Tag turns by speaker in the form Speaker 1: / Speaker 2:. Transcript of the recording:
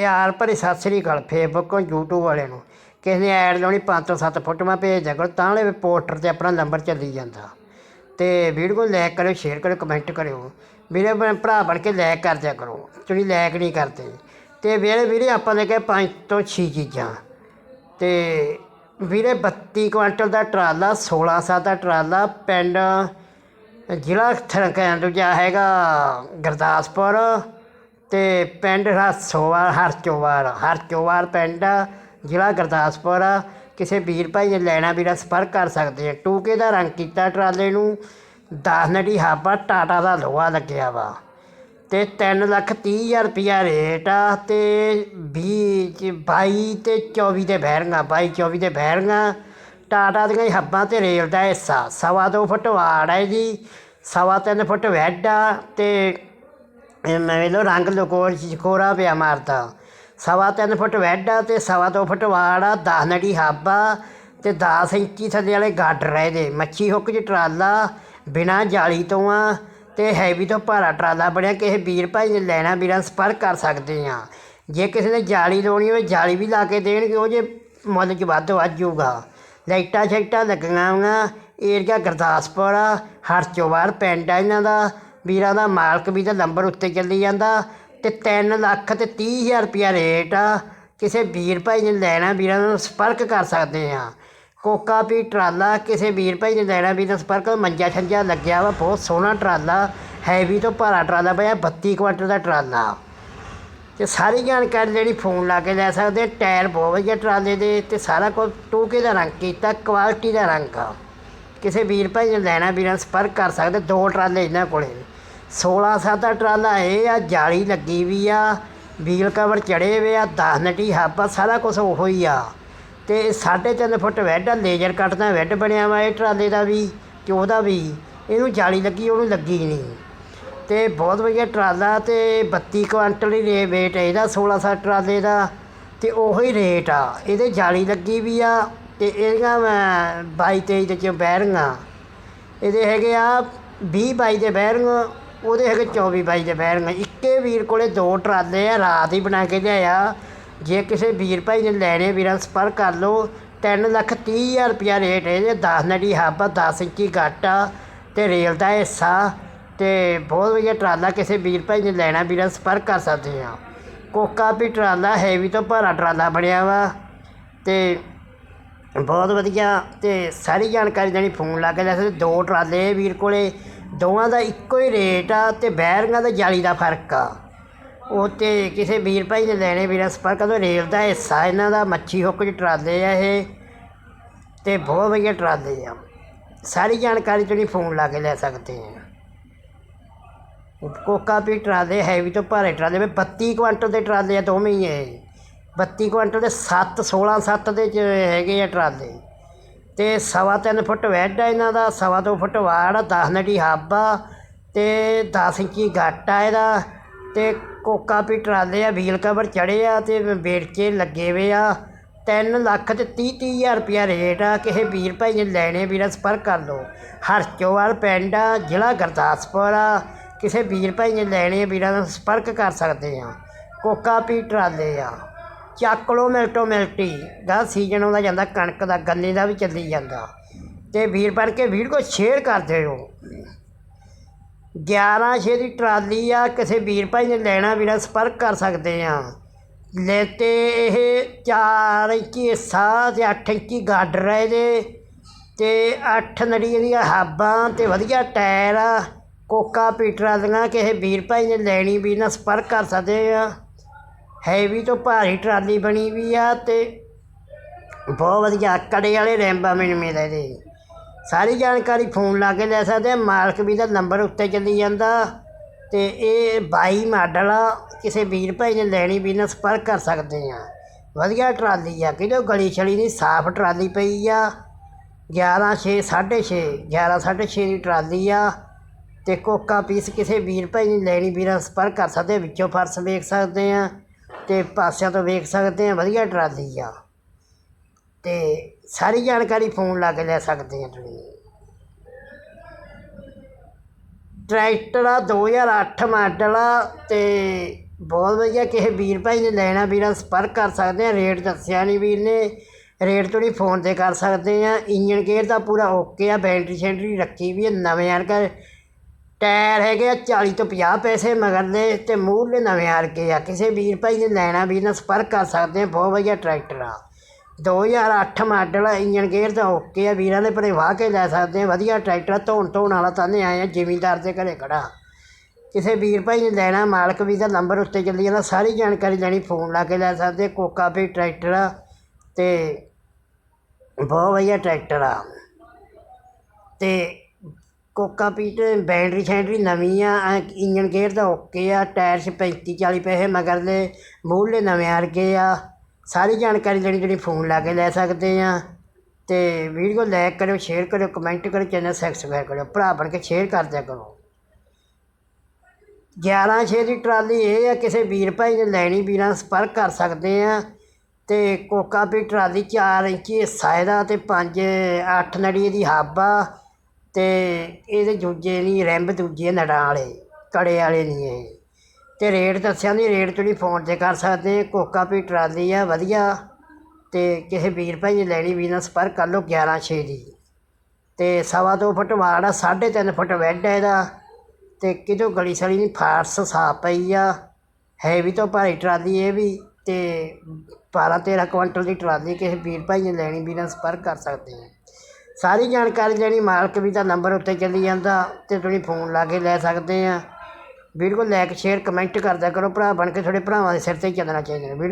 Speaker 1: ਪਿਆਰ ਭਰੀ ਸਤਿ ਸ੍ਰੀ ਅਕਾਲ Facebook YouTube ਵਾਲਿਆਂ ਨੂੰ। ਕਿਸੇ ਨੇ ਐਡ ਲਾਉਣੀ ਪੰਜ ਤੋਂ ਸੱਤ ਫੋਟੋਆਂ ਭੇਜ ਦਿਆ ਕਰੋ, ਤਾਂ ਵਾਲੇ ਪੋਸਟਰ ਤੇ ਆਪਣਾ ਨੰਬਰ ਚੱਲੀ ਜਾਂਦਾ। ਤੇ ਵੀਡੀਓ ਨੂੰ ਲਾਈਕ ਕਰਿਓ ਸ਼ੇਅਰ ਕਰਿਓ ਕਮੈਂਟ ਕਰਿਓ। ਵੀਰੇ ਬਣ ਭਰਾ ਬਣ ਕੇ ਲਾਈਕ ਕਰ ਦਿਆ ਕਰੋ। ਤੁਸੀਂ ਲਾਈਕ ਨਹੀਂ ਕਰਦੇ। ਤੇ ਵੀਰੇ ਵੀਰੇ, ਆਪਾਂ ਨੇ ਕਿਹਾ ਪੰਜ ਤੋਂ ਛੇ ਚੀਜ਼ਾਂ। ਤੇ ਵੀਰੇ 32 ਕੁਇੰਟਲ ਦਾ ਟਰਾਲਾ 16 ਸਾਲ ਦਾ ਟਰਾਲਾ, ਪਿੰਡ ਜ਼ਿਲ੍ਹਾ ਥਰਕੈਂ ਦੂਜਾ ਹੈਗਾ ਗੁਰਦਾਸਪੁਰ। ਤੇ ਪਿੰਡ ਹਰਸੋਵਾਲ ਹਰਚੋਵਾਲ ਹਰਚੋਵਾਲ ਪਿੰਡ ਆ, ਜ਼ਿਲ੍ਹਾ ਗੁਰਦਾਸਪੁਰ ਆ। ਕਿਸੇ ਵੀਰ ਭਾਈ ਨੇ ਲੈਣਾ ਵੀਰਾ ਸੰਪਰਕ ਕਰ ਸਕਦੇ ਆ ਟੂਕੇ ਦਾ ਰੰਗ ਕੀਤਾ ਟਰਾਲੇ ਨੂੰ 10 ਨੜੀ ਹਾਬਾ ਟਾਟਾ ਦਾ ਲੋਹਾ ਲੱਗਿਆ ਵਾ ਤੇ 3 ਲੱਖ 30 ਹਜ਼ਾਰ ਰੁਪਿਆ ਰੇਟ ਆ ਤੇ 20 ਚ 22 ਤੇ 24 ਦੇ ਬਹਿਰਗਾ 22 24 ਦੇ ਬਹਿਰਗਾ ਟਾਟਾ ਦੀਆਂ ਹੀ ਹੱਬਾਂ ਤੇ ਰੇਲ ਦਾ ਹਿੱਸਾ ਸਵਾ ਦੋ ਫੁੱਟ ਵਾੜ ਹੈ ਜੀ ਸਵਾ ਤਿੰਨ ਫੁੱਟ ਵੈਡ ਆ ਤੇ ਇਹ ਮੈਂ ਵੇਲੋ ਰੰਗ ਲਕੋਰ ਕੋਰਾ ਪਿਆ ਮਾਰਦਾ। ਸਵਾ ਤਿੰਨ ਫੁੱਟ ਵੈਡ ਆ ਤੇ ਸਵਾ ਦੋ ਫੁੱਟ ਵਾੜ ਆ 10 ਨੜੀ ਹੱਬ ਆ ਤੇ 10 ਇੰਚੀ ਥੱਲੇ ਵਾਲੇ ਗਾਡਰ ਆ ਇਹਦੇ ਮੱਛੀ ਹੁੱਕ ਚ ਟਰਾਲਾ, ਬਿਨਾ ਜਾਲੀ ਤੋਂ ਆ ਤੇ ਹੈਵੀ ਤੋਂ ਭਾਰਾ ਟਰਾਲਾ ਬਣਿਆ। ਕਿਸੇ ਵੀਰ ਭਾਈ ਨੇ ਲੈਣਾ ਵੀਰਾਂ ਸੰਪਰਕ ਕਰ ਸਕਦੇ ਆ। ਜੇ ਕਿਸੇ ਨੇ ਜਾਲੀ ਲਾਉਣੀ ਹੋਵੇ, ਜਾਲੀ ਵੀ ਲਾ ਕੇ ਦੇਣਗੇ, ਉਹ ਜੇ ਮੁੱਲ 'ਚ ਵੱਧ ਵੱਧ ਜਾਊਗਾ ਲਾਈਟਾਂ ਸ਼ਾਈਟਾਂ ਲੱਗੀਆਂ ਹੋਈਆਂ। ਏਰੀਆ ਗੁਰਦਾਸਪੁਰ ਆ ਹਰਚੋਵਾਲ ਪਿੰਡ ਆ ਇਹਨਾਂ ਦਾ। ਵੀਰਾਂ ਦਾ ਮਾਲਕ ਵੀ ਦਾ ਨੰਬਰ ਉੱਤੇ ਚੱਲੀ ਜਾਂਦਾ ਤੇ 3 ਲੱਖ ਤੇ 30 ਹਜ਼ਾਰ ਰੁਪਿਆ ਰੇਟ ਆ। ਕਿਸੇ ਵੀਰ ਭਾਈ ਨੇ ਲੈਣਾ, ਵੀਰਾਂ ਨਾਲ ਸੰਪਰਕ ਕਰ ਸਕਦੇ ਆ। ਕੋਕਾ ਵੀ ਟਰਾਲਾ, ਕਿਸੇ ਵੀਰ ਭਾਈ ਨੇ ਲੈਣਾ, ਵੀਰ ਨਾਲ ਸੰਪਰਕ। ਮੰਜਾ ਛੰਜਾ ਲੱਗਿਆ ਵਾ, ਬਹੁਤ ਸੋਹਣਾ ਟਰਾਲਾ ਹੈਵੀ ਤੋਂ ਭਾਰਾ ਟਰਾਲਾ ਪਿਆ 32 ਕੁਆਂਟਲ ਦਾ ਟਰਾਲਾ। ਤੇ ਸਾਰੀ ਜਾਣਕਾਰੀ ਜਿਹੜੀ ਫੋਨ ਲਾ ਕੇ ਲੈ ਸਕਦੇ ਟਾਇਰ ਬਹੁਤ ਵਧੀਆ ਟਰਾਲੇ ਦੇ ਤੇ ਸਾਰਾ ਕੁਝ ਟੂਕੇ ਦਾ ਰੰਗ ਕੀਤਾ ਕੁਆਲਿਟੀ ਦਾ ਰੰਗ ਆ। ਕਿਸੇ ਵੀਰ ਭਾਈ ਨੇ ਲੈਣਾ, ਵੀਰਾਂ ਨਾਲ ਸੰਪਰਕ ਕਰ ਸਕਦੇ, ਦੋ ਟਰਾਲੇ ਇਹਨਾਂ ਕੋਲੇ 16 ਸੱਤ ਦਾ ਟਰਾਲਾ, ਇਹ ਆ ਜਾਲੀ ਲੱਗੀ ਵੀ ਆ ਵੀਲ ਕਵਰ ਚੜੇ ਵੇ ਆ 10 ਨਟੀ ਹੱਬ ਆ, ਸਾਰਾ ਕੁਝ ਉਹੋ ਹੀ ਆ। ਤੇ 3.5 ਫੁੱਟ ਵੈੱਡ ਆ, ਲੇਜ਼ਰ ਕੱਟ ਦਾ ਵੈਡ ਬਣਿਆ ਵਾ ਇਹ ਟਰਾਲੇ ਦਾ ਵੀ, ਤੇ ਉਹਦਾ ਵੀ। ਇਹਨੂੰ ਜਾਲੀ ਲੱਗੀ, ਉਹਨੂੰ ਲੱਗੀ ਨਹੀਂ। ਤੇ ਬਹੁਤ ਵਧੀਆ ਟਰਾਲਾ ਤੇ 32 ਕੁਆਂਟਲ ਹੀ ਰੇ weight ਇਹਦਾ 16 ਸੱਤ ਟਰਾਲੇ ਦਾ, ਤੇ ਉਹੋ ਹੀ ਰੇਟ ਆ। ਇਹਦੇ ਜਾਲੀ ਲੱਗੀ ਵੀ ਆ, ਤੇ ਇਹਦੀਆਂ ਮੈਂ 22 23 ਦੇ ਚ ਬੈਰਿੰਗਾਂ ਇਹਦੇ ਹੈਗੇ ਆ 20 22 ਦੇ ਬੈਰਿੰਗ ਉਹਦੇ ਹੈਗੇ 24 ਬਾਈ ਦੇ ਬੈਰਿੰਗ ਇੱਕੇ ਵੀਰ ਕੋਲੇ ਦੋ ਟਰਾਲੇ ਆ, ਰਾਤ ਹੀ ਬਣਾ ਕੇ ਲਿਆਇਆ। ਜੇ ਕਿਸੇ ਵੀਰ ਭਾਈ ਨੇ ਲੈਣੇ ਵੀਰਾਂ ਨਾਲ ਸੰਪਰਕ ਕਰ ਲਓ। 3 ਲੱਖ 30 ਹਜ਼ਾਰ ਰੁਪਿਆ ਰੇਟ ਹੈ ਇਹਦੇ। 10 ਨੜੀ ਹੱਬ 10 ਇੰਚੀ ਗੱਟ ਆ ਤੇ ਰੇਲ ਦਾ ਹਿੱਸਾ। ਤੇ ਬਹੁਤ ਵਧੀਆ ਟਰਾਲਾ ਕਿਸੇ ਵੀਰ ਭਾਈ ਨੇ ਲੈਣਾ, ਵੀਰਾਂ ਨਾਲ ਸੰਪਰਕ ਕਰ ਸਕਦੇ ਆ। ਕੋਕਾ ਵੀ ਟਰਾਲਾ, ਹੈਵੀ ਤੋਂ ਭਾਰਾ ਟਰਾਲਾ ਬਣਿਆ ਵਾ। ਤੇ ਬਹੁਤ ਵਧੀਆ ਤੇ ਸਾਰੀ ਜਾਣਕਾਰੀ ਦੇਣੀ, ਫੋਨ ਲਾ ਕੇ ਲੈ ਸਕਦੇ। ਦੋ ਟਰਾਲੇ ਆ ਵੀਰ ਕੋਲੇ। ਦੋਵਾਂ ਦਾ ਇੱਕੋ ਹੀ ਰੇਟ ਆ ਤੇ ਬੈਰਿੰਗਾਂ ਦਾ ਜਾਲੀ ਦਾ ਫ਼ਰਕ ਆ। ਉਹ ਤੇ ਕਿਸੇ ਵੀਰ ਭਾਈ ਨੇ ਲੈਣੇ, ਵੀਰਾਂ ਸੰਪਰਕ ਕਰੋ ਰੇਲ ਦਾ ਹਿੱਸਾ, ਇਹਨਾਂ ਦਾ ਮੱਛੀ ਹੁੱਕ 'ਚ ਟਰਾਲੇ ਆ ਇਹ ਤੇ ਬਹੁਤ ਵਧੀਆ ਟਰਾਲੇ ਆ। ਸਾਰੀ ਜਾਣਕਾਰੀ ਤੁਸੀਂ ਫੋਨ ਲਾ ਕੇ ਲੈ ਸਕਦੇ ਆ। ਕੋਕਾ ਵੀ ਟਰਾਲੇ, ਹੈਵੀ ਤੋਂ ਭਾਰੇ ਟਰਾਲੇ, ਵੀ 32 ਕੁਆਂਟਲ ਦੇ ਟਰਾਲੇ ਆ ਦੋਵੇਂ ਹੀ ਇਹ। 32 ਕੁਆਂਟਲ ਦੇ 7 16 7 ਦੇ ਚ ਹੈਗੇ ਆ ਟਰਾਲੇ। ਤੇ ਸਵਾ ਤਿੰਨ ਫੁੱਟ ਵੈਡ ਆ ਇਹਨਾਂ ਦਾ, ਸਵਾ ਦੋ ਫੁੱਟ ਵਾੜ ਆ 10 ਨੜੀ ਹੱਬ ਆ ਤੇ 10 ਇੰਚੀ ਗੱਟ ਆ ਇਹਦਾ ਤੇ ਕੋਕਾ ਵੀ ਟਰਾਲੇ ਆ, ਵੀਲ ਕਵਰ ਚੜੇ ਆ ਤੇ ਵੇੜਕੇ ਲੱਗੇ ਵੇ ਆ। 3 ਲੱਖ ਤੇ 30 ਤੀਹ ਹਜ਼ਾਰ ਰੁਪਿਆ ਰੇਟ ਆ ਕਿਸੇ ਵੀਰ ਭਾਈ ਨੇ ਲੈਣੇ ਵੀਰਾਂ ਸੰਪਰਕ ਕਰ ਲਓ। ਹਰਚੋਵਾਲ ਪਿੰਡ ਆ, ਜ਼ਿਲ੍ਹਾ ਗੁਰਦਾਸਪੁਰ ਆ, ਕਿਸੇ ਵੀਰ ਭਾਈ ਨੇ ਲੈਣੇ ਵੀਰਾਂ ਨਾਲ ਸੰਪਰਕ ਕਰ ਸਕਦੇ ਆ। ਕੋਕਾ ਵੀ ਟਰਾਲੇ ਆ। ਚੱਕ ਲਓ ਮਿਲਟੋ ਮਿਲਟੀ, ਦਾ ਸੀਜ਼ਨ ਆਉਂਦਾ ਜਾਂਦਾ, ਕਣਕ ਦਾ, ਗੰਨੇ ਦਾ ਵੀ ਚੱਲੀ ਜਾਂਦਾ। ਤੇ ਵੀਰ ਬਣ ਕੇ ਵੀਰ ਵੀਡੀਓ ਸ਼ੇਅਰ ਕਰ ਦਿਓ 11 ਛੇ ਦੀ ਟਰਾਲੀ ਆ, ਕਿਸੇ ਵੀਰ ਭਾਈ ਨੇ ਲੈਣਾ ਵੀਰਾਂ ਸੰਪਰਕ ਕਰ ਸਕਦੇ ਆ। ਲੈ ਇਹ 4 ਇੰਚੀ ਹਿੱਸਾ ਤੇ 8 ਇੰਚੀ ਗਾਡਰ ਹੈ ਇਹਦੇ। ਤੇ 8 ਨੜੀ ਦੀਆਂ ਹਾਬਾਂ ਤੇ ਵਧੀਆ ਟਾਇਰ ਆ, ਕੋਕਾ ਪੀਟਰਾਂ ਦੀਆਂ, ਕਿਸੇ ਵੀਰ ਭਾਈ ਨੇ ਲੈਣੀ ਵੀ ਨਾ ਸੰਪਰਕ ਕਰ ਸਕਦੇ ਆ। ਹੈਵੀ ਤੋਂ ਭਾਰੀ ਟਰਾਲੀ ਬਣੀ ਵੀ ਆ ਤੇ ਬਹੁਤ ਵਧੀਆ ਕੜੇ ਵਾਲੇ ਰੈਂਬਾ ਮੈਨੂੰ ਮਿਲਦਾ ਇਹਦੇ ਸਾਰੀ ਜਾਣਕਾਰੀ ਫੋਨ ਲਾ ਕੇ ਲੈ ਸਕਦੇ ਆ, ਮਾਲਕ ਵੀ ਦਾ ਨੰਬਰ ਉੱਤੇ ਚੱਲੀ ਜਾਂਦਾ ਤੇ ਇਹ 22 ਮਾਡਲ ਆ, ਕਿਸੇ ਵੀਰ ਭਾਈ ਨੇ ਲੈਣੀ ਵੀ ਨਾ ਸੰਪਰਕ ਕਰ ਸਕਦੇ ਆ। ਵਧੀਆ ਟਰਾਲੀ ਆ ਕਿਹਦੇ ਗਲੀ ਛਲੀ ਦੀ ਸਾਫ਼ ਟਰਾਲੀ ਪਈ ਆ 11 6 6.5 11 6.5 ਦੀ ਟਰਾਲੀ ਆ ਤੇ ਕੋਕਾ ਪੀਸ ਕਿਸੇ ਵੀਰ ਭਾਈ ਨੇ ਲੈਣੀ ਵੀਰਾਂ ਸੰਪਰਕ ਕਰ ਸਕਦੇ ਵਿੱਚੋਂ ਫਰਸ਼ ਵੇਖ ਸਕਦੇ ਆ। ਤੇ ਪਾਸਿਆਂ ਤੋਂ ਵੇਖ ਸਕਦੇ ਹਾਂ, ਵਧੀਆ ਟਰਾਲੀ ਆ। ਤੇ ਸਾਰੀ ਜਾਣਕਾਰੀ ਫੋਨ ਲਾ ਕੇ ਲੈ ਸਕਦੇ ਹਾਂ ਤੁਸੀਂ। ਟਰੈਕਟਰ ਆ 2008 ਮਾਡਲ ਆ ਤੇ ਬਹੁਤ ਵਧੀਆ, ਕਿਸੇ ਵੀਰ ਭਾਈ ਨੇ ਲੈਣਾ ਵੀਰਾਂ ਸੰਪਰਕ ਕਰ ਸਕਦੇ ਆ ਰੇਟ ਦੱਸਿਆ ਨਹੀਂ ਵੀਰ ਨੇ। ਰੇਟ ਤੋਂ ਨਹੀਂ ਫੋਨ ਤੇ ਕਰ ਸਕਦੇ ਆ ਇੰਜਨ ਗੇਅਰ ਦਾ ਪੂਰਾ ਓਕੇ ਆ, ਬੈਟਰੀ ਸ਼ੈਂਟਰੀ ਰੱਖੀ ਵੀ ਹੈ, ਨਵੇਂ ਵਰਗਾ ਟਾਇਰ ਹੈਗੇ ਆ 40 ਤੋਂ 50 ਪੈਸੇ ਮਗਰਲੇ ਤੇ ਮੂਹਰਲੇ ਨਵੇਂ ਵਰਗੇ ਆ। ਕਿਸੇ ਵੀਰ ਭਾਈ ਨੇ ਲੈਣਾ ਵੀ ਨਾਲ ਸੰਪਰਕ ਕਰ ਸਕਦੇ ਆ ਬਹੁਤ ਵਧੀਆ ਟਰੈਕਟਰ ਆ। 2008 ਮਾਡਲ ਆ ਇੰਜਨ ਗੇਅਰ ਤਾਂ ਓਕੇ ਆ ਵੀਰਾਂ ਦੇ ਭਰੇ ਵਾਹ ਕੇ ਲੈ ਸਕਦੇ ਆ ਵਧੀਆ ਟਰੈਕਟਰ ਆ, ਧੋਣ ਧੋਣ ਵਾਲਾ ਤਾਂ ਨਹੀਂ ਆਏ ਜ਼ਿਮੀਂਦਾਰ ਦੇ ਘਰੇ ਖੜਾ। ਕਿਸੇ ਵੀਰ ਭਾਈ ਨੇ ਲੈਣਾ ਮਾਲਕ ਵੀ ਦਾ ਨੰਬਰ ਉੱਤੇ ਚੱਲੀ ਜਾਂਦਾ ਸਾਰੀ ਜਾਣਕਾਰੀ ਲੈਣੀ ਫੋਨ ਲਾ ਕੇ ਲੈ ਸਕਦੇ ਕੋਕਾ ਵੀ ਟਰੈਕਟਰ ਆ ਤੇ ਬਹੁਤ ਵਧੀਆ ਟਰੈਕਟਰ ਆ। ਤੇ ਕੋਕਾ ਪੀਟ, ਬੈਟਰੀ ਸ਼ੈਟਰੀ ਨਵੀਂ ਆ, ਐਂ ਇੰਜਨ ਗੇਅਰ ਦਾ ਓਕੇ ਆ, ਟਾਇਰ 'ਚ 35 40 ਪੈਸੇ ਮਗਰਲੇ ਮੂਹਰਲੇ ਨਵੇਂ ਵਰਗੇ ਆ। ਸਾਰੀ ਜਾਣਕਾਰੀ ਲੈਣੀ ਜਿਹੜੀ ਫੋਨ ਲਾ ਕੇ ਲੈ ਸਕਦੇ ਆ। ਅਤੇ ਵੀਡੀਓ ਲਾਈਕ ਕਰਿਓ, ਸ਼ੇਅਰ ਕਰਿਓ, ਕਮੈਂਟ ਕਰਿਓ, ਚੈਨਲ ਸਬਸਕ੍ਰਾਈਬ ਕਰਿਓ, ਭਰਾ ਬਣ ਕੇ ਸ਼ੇਅਰ ਕਰ ਦਿਆ ਕਰੋ। 11 ਛੇ ਦੀ ਟਰਾਲੀ ਇਹ ਆ, ਕਿਸੇ ਵੀਰ ਭਾਈ ਨੇ ਲੈਣੀ, ਵੀਰਾਂ ਨਾਲ ਸੰਪਰਕ ਕਰ ਸਕਦੇ ਆ। ਤੇ ਕੋਕਾ ਵੀ ਟਰਾਲੀ 4 ਇੰਚੀ ਹਿੱਸਾ ਇਹਦਾ ਤੇ 5 8 ਨੜੀ ਇਹਦੀ ਹੱਬ ਆ। ਅਤੇ ਇਹਦੇ ਦੂਜੇ ਨਹੀਂ, ਰੈਂਬ ਦੂਜੇ ਨੜਾਂ ਵਾਲੇ, ਕੜੇ ਵਾਲੇ ਨਹੀਂ ਇਹ। ਅਤੇ ਰੇਟ ਦੱਸਿਆ ਨਹੀਂ, ਰੇਟ ਤੁਸੀਂ ਫੋਨ ਤੇ ਕਰ ਸਕਦੇ ਕੋਕਾ ਪੀ ਟਰਾਲੀ ਆ, ਵਧੀਆ। ਅਤੇ ਕਿਸੇ ਵੀਰ ਭਾਈ ਨੇ ਲੈਣੀ, ਵੀਰ ਨਾਲ ਸੰਪਰਕ ਕਰ ਲਓ 11 ਛੇ ਦੀ। ਅਤੇ ਸਵਾ ਦੋ ਫੁੱਟ ਵਾੜ ਆ 3.5 ਫੁੱਟ ਵੈਡ ਹੈ ਇਹਦਾ। ਅਤੇ ਕਿਤੋਂ ਗਲੀ ਸਲੀ ਨਹੀਂ ਫਾਰਸ ਸਾਫ਼ ਪਈ ਆ। ਹੈਵੀ ਤੋਂ ਭਾਰੀ ਟਰਾਲੀ ਇਹ ਵੀ ਅਤੇ 12 13 ਕੁਇੰਟਲ ਦੀ ਟਰਾਲੀ ਕਿਸੇ ਵੀਰ ਭਾਈ ਨੇ ਲੈਣੀ, ਵੀਰਾਂ ਨਾਲ ਸੰਪਰਕ ਕਰ ਸਕਦੇ ਆ ਸਾਰੀ ਜਾਣਕਾਰੀ ਲੈਣੀ, ਮਾਲਕ ਵੀ ਦਾ ਨੰਬਰ ਉੱਤੇ ਚੱਲੀ ਜਾਂਦਾ ਤੇ ਤੁਸੀਂ ਫੋਨ ਲਾ ਕੇ ਲੈ ਸਕਦੇ ਆ। ਵੀਡੀਓ ਲਾਈਕ ਸ਼ੇਅਰ ਕਮੈਂਟ ਕਰਦਾ ਕਰੋ ਭਰਾ ਬਣ ਕੇ ਤੁਹਾਡੇ ਭਰਾਵਾਂ ਦੇ ਸਿਰ ਤੇ ਹੀ ਚੱਲਣਾ ਚਾਹੀਦਾ। ਵੀਡੀਓ